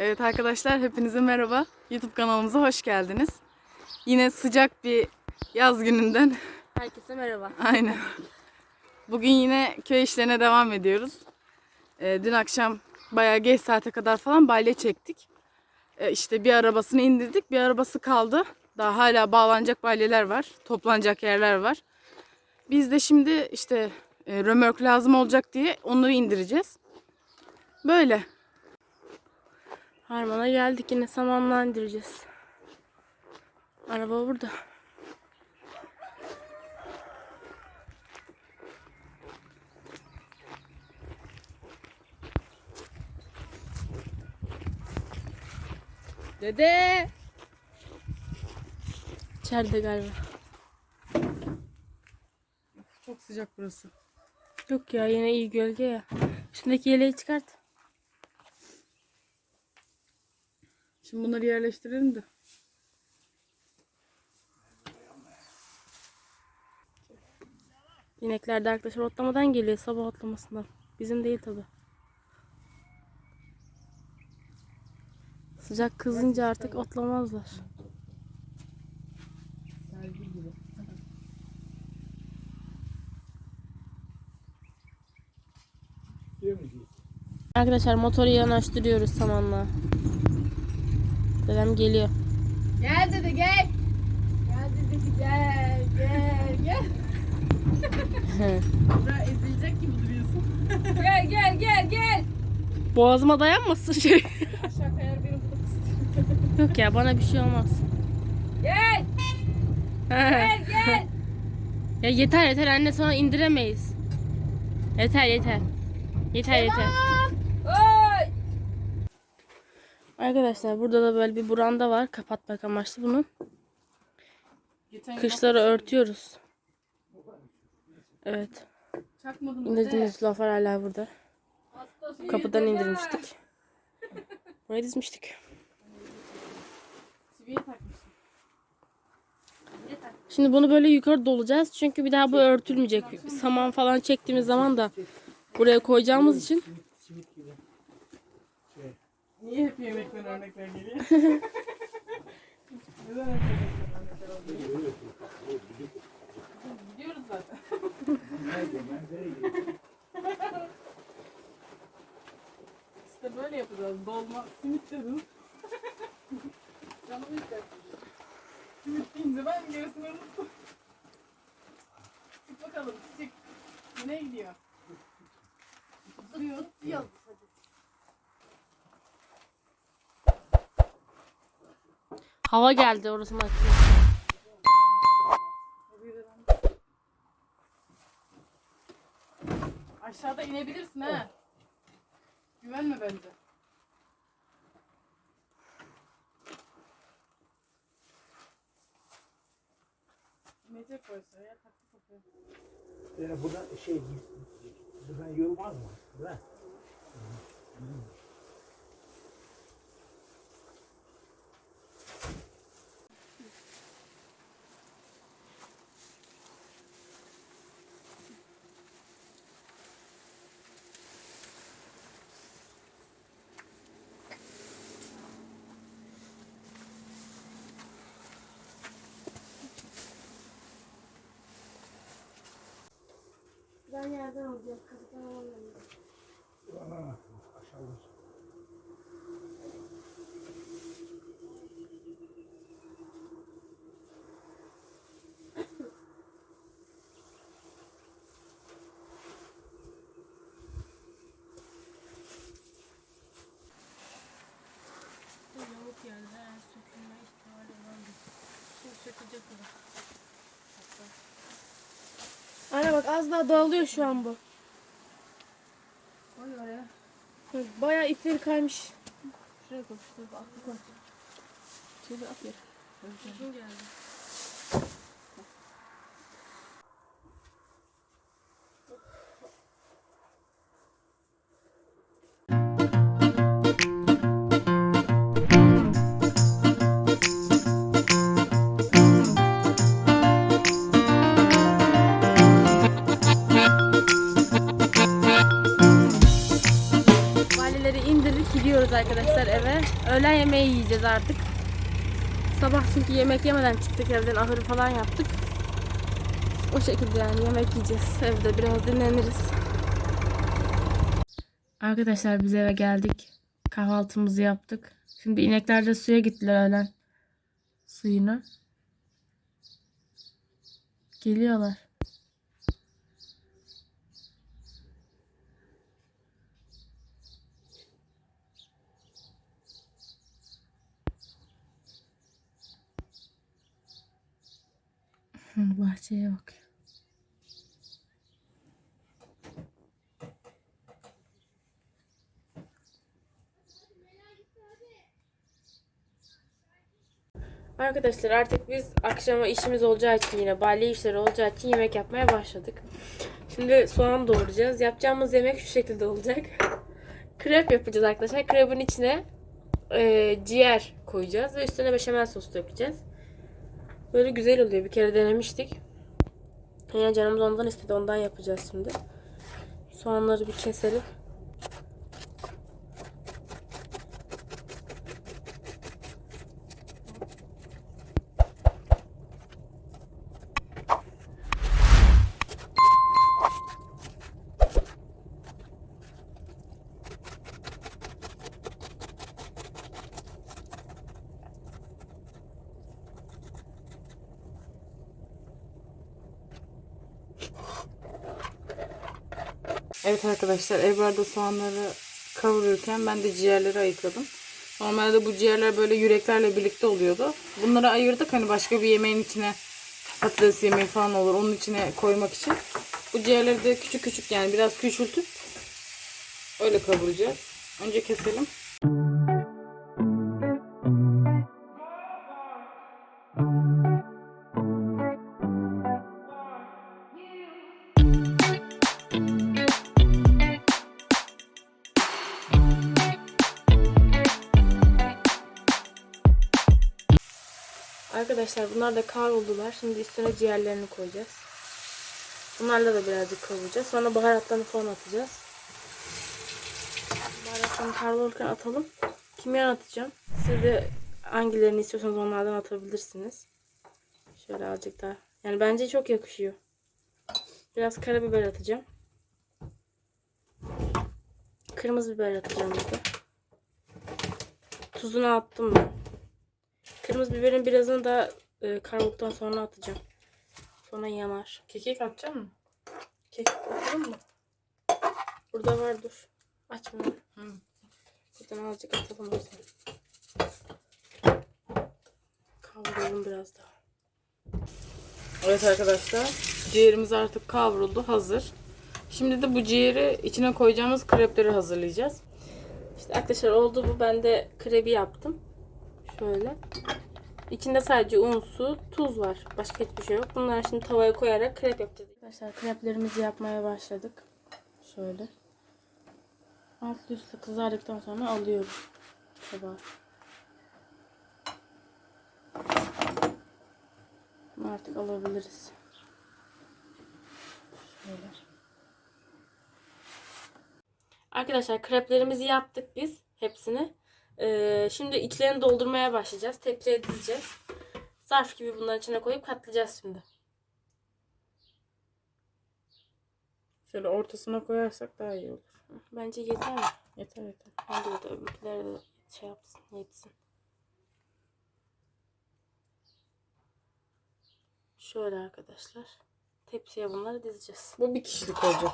Evet arkadaşlar hepinize merhaba. YouTube kanalımıza hoş geldiniz. Yine sıcak bir yaz gününden Herkese merhaba. aynen. Bugün yine köy işlerine devam ediyoruz. Ee, dün akşam bayağı geç saate kadar falan balya çektik. Ee, işte bir arabasını indirdik, bir arabası kaldı. Daha hala bağlanacak balyeler var, toplanacak yerler var. Biz de şimdi işte e, römork lazım olacak diye onları indireceğiz. Böyle. Harman'a geldik yine samanla indireceğiz. Araba burada. Dede! İçeride galiba. Çok sıcak burası. Yok ya yine iyi gölge ya. Üstündeki yeleği çıkart. Şimdi bunları yerleştirelim de. İnekler de arkadaşlar otlamadan geliyor sabah otlamasından. Bizim değil tabi. Sıcak kızınca artık otlamazlar. Arkadaşlar motoru yanaştırıyoruz samanla. Dedem geliyor. Gel dede gel. Gel dedesi gel gel gel. Bura ezilecek gibi duruyorsun. gel gel gel gel. Boğazıma dayanmasın şey. Aşağı kayar beni burada Yok ya bana bir şey olmaz. Gel gel gel. Ya yeter yeter anne sonra indiremeyiz. Yeter yeter. Yeter yeter. Arkadaşlar burada da böyle bir buranda var. Kapatmak amaçlı gün Kışları örtüyoruz. Evet. İndirdiğimiz laflar hala burada. Kapıdan indirmiştik. Buraya dizmiştik. Şimdi bunu böyle yukarı dolacağız. Çünkü bir daha bu örtülmeyecek. Saman falan çektiğimiz zaman da buraya koyacağımız için Niye hep yemekten örnekler geliyor? Neden hep yemekten örnekler oluyor? Gidiyoruz zaten. işte böyle yapacağız. Dolma, simit dedim. Canım ister. Simit deyince ben gerisini unuttum. Çık bakalım, çık. Nereye gidiyor? Duruyor, yalnız hava geldi orasını açıyor. Aşağıda inebilirsin ha. Güvenme bence. İnecek boysa ya taktı kafaya. Yani buradan şey, buradan yorulmaz mı? Buradan. Ben yerden alacağım. Kazıktan. Aa, aşağıda. Yamuk yani her an sökülme ihtimali vardı. Şimdi sökecek o. Anne bak az daha dağılıyor şu an bu. Koy oraya. Bak, Bayağı ipleri kaymış. Şuraya koy. Şuraya koy. Aklı koy. Şöyle at yere. Uzun geldi. Yiyeceğiz artık. Sabah çünkü yemek yemeden çıktık evden ahırı falan yaptık. O şekilde yani yemek yiyeceğiz. Evde biraz dinleniriz. Arkadaşlar biz eve geldik. Kahvaltımızı yaptık. Şimdi inekler de suya gittiler öğlen. Suyuna. Geliyorlar. Bahçeye bak. Arkadaşlar artık biz akşama işimiz olacağı için yine balya işleri olacağı için yemek yapmaya başladık. Şimdi soğan doğrayacağız. Yapacağımız yemek şu şekilde olacak. Krep yapacağız arkadaşlar. Krebin içine e, ciğer koyacağız ve üstüne beşamel sos dökeceğiz. Böyle güzel oluyor. Bir kere denemiştik. Yine canımız ondan istedi. Ondan yapacağız şimdi. Soğanları bir keselim. Evet arkadaşlar Ebrar soğanları kavururken ben de ciğerleri ayıkladım. Normalde bu ciğerler böyle yüreklerle birlikte oluyordu. Bunları ayırdık hani başka bir yemeğin içine patates yemeği falan olur onun içine koymak için. Bu ciğerleri de küçük küçük yani biraz küçültüp öyle kavuracağız. Önce keselim. Arkadaşlar bunlar da kavruldular. Şimdi üstüne ciğerlerini koyacağız. Bunlarla da birazcık kavuracağız. Sonra baharatlarını falan atacağız. Baharatlarını kavrulurken atalım. Kimyon atacağım. Siz de hangilerini istiyorsanız onlardan atabilirsiniz. Şöyle azıcık daha. Yani bence çok yakışıyor. Biraz karabiber atacağım. Kırmızı biber atacağım burada. Tuzunu attım ben. Kırmızı biberin birazını da e, kavrulduktan sonra atacağım. Sonra yanar. Kekik atacak mısın? Kekik atalım mı? Burada var dur. Açma. Hı. Buradan azıcık atalım o zaman. Kavuralım biraz daha. Evet arkadaşlar ciğerimiz artık kavruldu hazır. Şimdi de bu ciğeri içine koyacağımız krepleri hazırlayacağız. İşte arkadaşlar oldu bu. Ben de krebi yaptım. Şöyle. İçinde sadece un, su, tuz var. Başka hiçbir şey yok. Bunları şimdi tavaya koyarak krep yapacağız. Arkadaşlar kreplerimizi yapmaya başladık. Şöyle. Altlı üstlü kızardıktan sonra alıyorum. Tabağa. Bunu artık alabiliriz. Şöyle. Arkadaşlar kreplerimizi yaptık biz. Hepsini. Ee, şimdi içlerini doldurmaya başlayacağız. Tepsiye dizeceğiz. Zarf gibi bunların içine koyup katlayacağız şimdi. Şöyle ortasına koyarsak daha iyi olur. Bence yeter mi? Yeter yeter. Bence de öbürkileri de şey yapsın, yetsin. Şöyle arkadaşlar. Tepsiye bunları dizeceğiz. Bu bir kişilik olacak.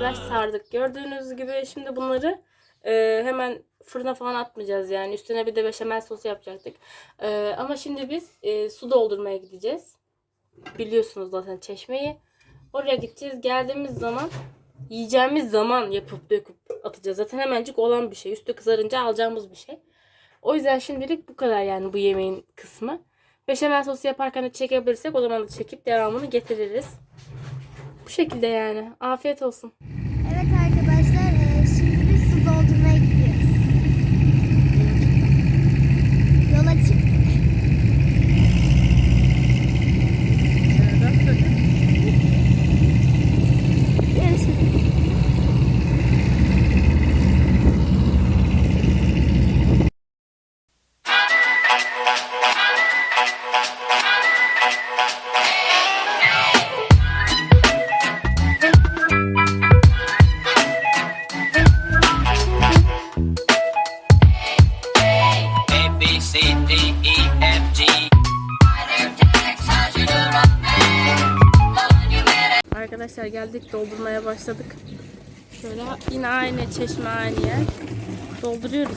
Beraber sardık. Gördüğünüz gibi şimdi bunları e, hemen fırına falan atmayacağız yani. Üstüne bir de beşamel sosu yapacaktık. E, ama şimdi biz e, su doldurmaya gideceğiz. Biliyorsunuz zaten çeşmeyi. Oraya gideceğiz. Geldiğimiz zaman yiyeceğimiz zaman yapıp döküp atacağız. Zaten hemencik olan bir şey. Üstü kızarınca alacağımız bir şey. O yüzden şimdilik bu kadar yani bu yemeğin kısmı. Beşamel sosu yaparken de çekebilirsek o zaman da çekip devamını getiririz. Bu şekilde yani. Afiyet olsun. Arkadaşlar geldik doldurmaya başladık. Şöyle yine aynı çeşme aynı yer. Dolduruyoruz.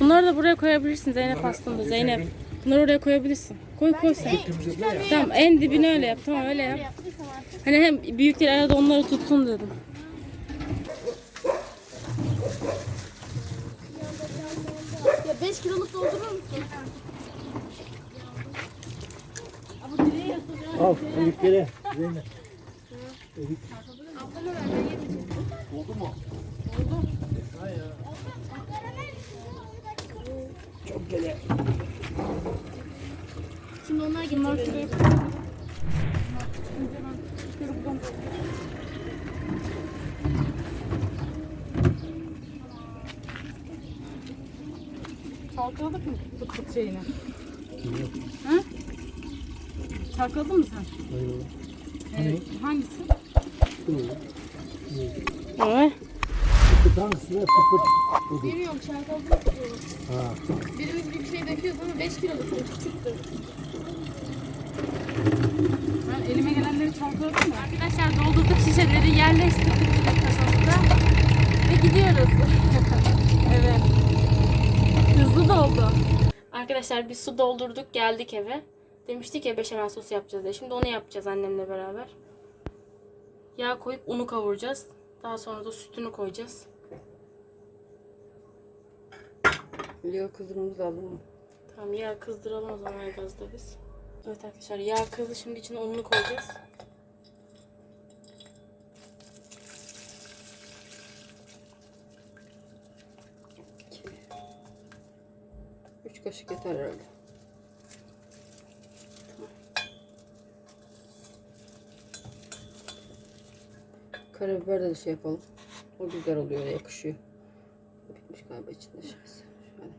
Bunları da buraya koyabilirsin Zeynep aslında. Zeynep. Bunları oraya koyabilirsin. Koy koy sen. Tamam en dibine öyle yap. Tamam öyle yap. Hani hem büyükler arada onları tutsun dedim. Ya 5 kiloluk doldurur musun? Al büyükleri. Zeynep. Çok gele. Şimdi onlar getiriyor. Çalkaladık mı pıt pıt şeyini? Ha? Çalkaladın mı sen? Ee, hangisi? Evet. Pıt hangisi ya? Pıt pıt. Bilmiyorum çantalı istiyorum. Ha. Birimiz bir şey döküyoruz ama 5 kiloluk küçüktü. Ben elime gelenleri çalkaladım da. Arkadaşlar doldurduk şişeleri yerleştirdik kasamıza ve gidiyoruz. evet. Hızlı doldu. Arkadaşlar biz su doldurduk geldik eve. Demiştik ya beşamel sos yapacağız diye. Şimdi onu yapacağız annemle beraber. Yağ koyup unu kavuracağız. Daha sonra da sütünü koyacağız. Yağı kızdırmamız lazım mı? Tamam yağ kızdıralım o zaman gazda biz. Evet arkadaşlar yağ kızdı şimdi içine ununu koyacağız. Üç kaşık yeter herhalde. Karabiber de şey yapalım. O güzel oluyor, yakışıyor. Bitmiş galiba içinde şeysi. Şöyle.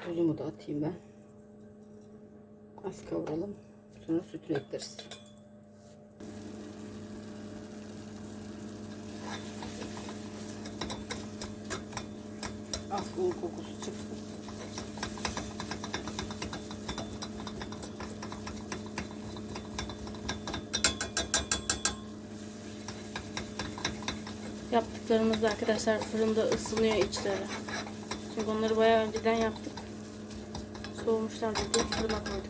Tuzumu da atayım ben. Az kavuralım. Sonra sütünü ekleriz. Az un kokusu çıksın. Yaptıklarımız da arkadaşlar fırında ısınıyor içleri. Çünkü onları bayağı önceden yaptık. Soğumuşlar diye fırına koyduk.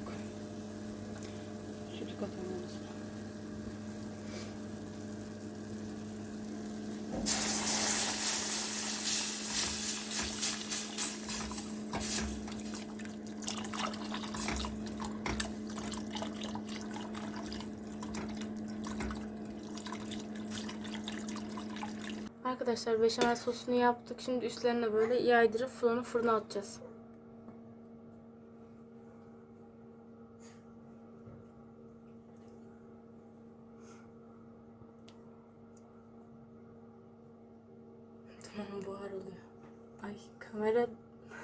Arkadaşlar beşamel sosunu yaptık. Şimdi üstlerine böyle yaydırıp fırını fırına atacağız. Tamam buhar oluyor. Ay kamera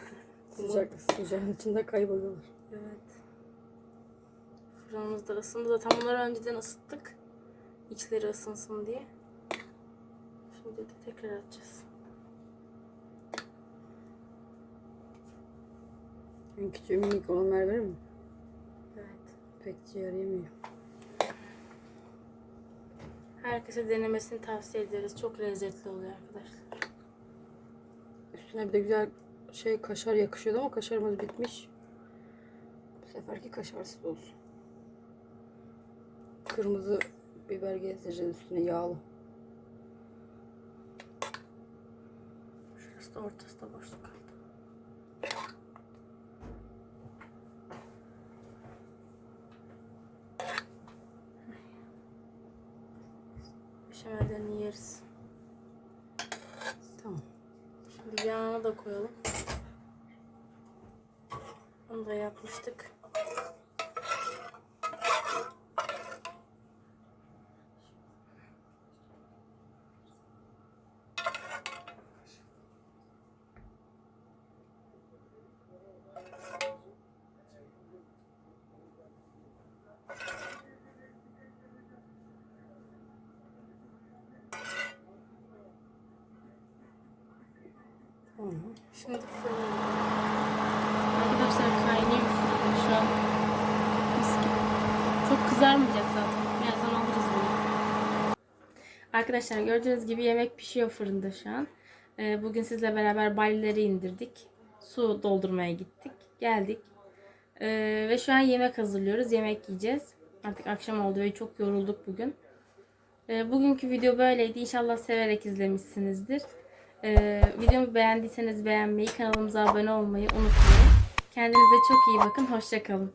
Sıcak, sıcağın içinde kayboluyorlar. Evet. Fırınımız da ısındı. Zaten bunları önceden ısıttık. İçleri ısınsın diye. Şimdi de tekrar atacağız. En küçüğü minik olan Merve mi? Evet. Pek ciğer yemiyor. Herkese denemesini tavsiye ederiz. Çok lezzetli oluyor arkadaşlar. Üstüne bir de güzel şey kaşar yakışıyordu ama kaşarımız bitmiş. Bu seferki kaşarsız olsun. Kırmızı biber gezdireceğiz üstüne yağlı. Şurası da ortası da boşluk kaldı. Beşamellerini yeriz. Tamam. Şimdi yağını da koyalım. Onu da yapmıştık. Tamam. Şimdi Arkadaşlar kaynıyor şu an. Mis gibi. Çok kızarmayacak zaten. Birazdan alırız bunu. Arkadaşlar gördüğünüz gibi yemek pişiyor fırında şu an. Ee, Bugün sizle beraber balleri indirdik. Su doldurmaya gittik. Geldik. Ee, ve şu an yemek hazırlıyoruz. Yemek yiyeceğiz. Artık akşam oldu ve çok yorulduk bugün. Ee, bugünkü video böyleydi. İnşallah severek izlemişsinizdir. Ee, videomu beğendiyseniz beğenmeyi, kanalımıza abone olmayı unutmayın. Kendinize çok iyi bakın. Hoşçakalın.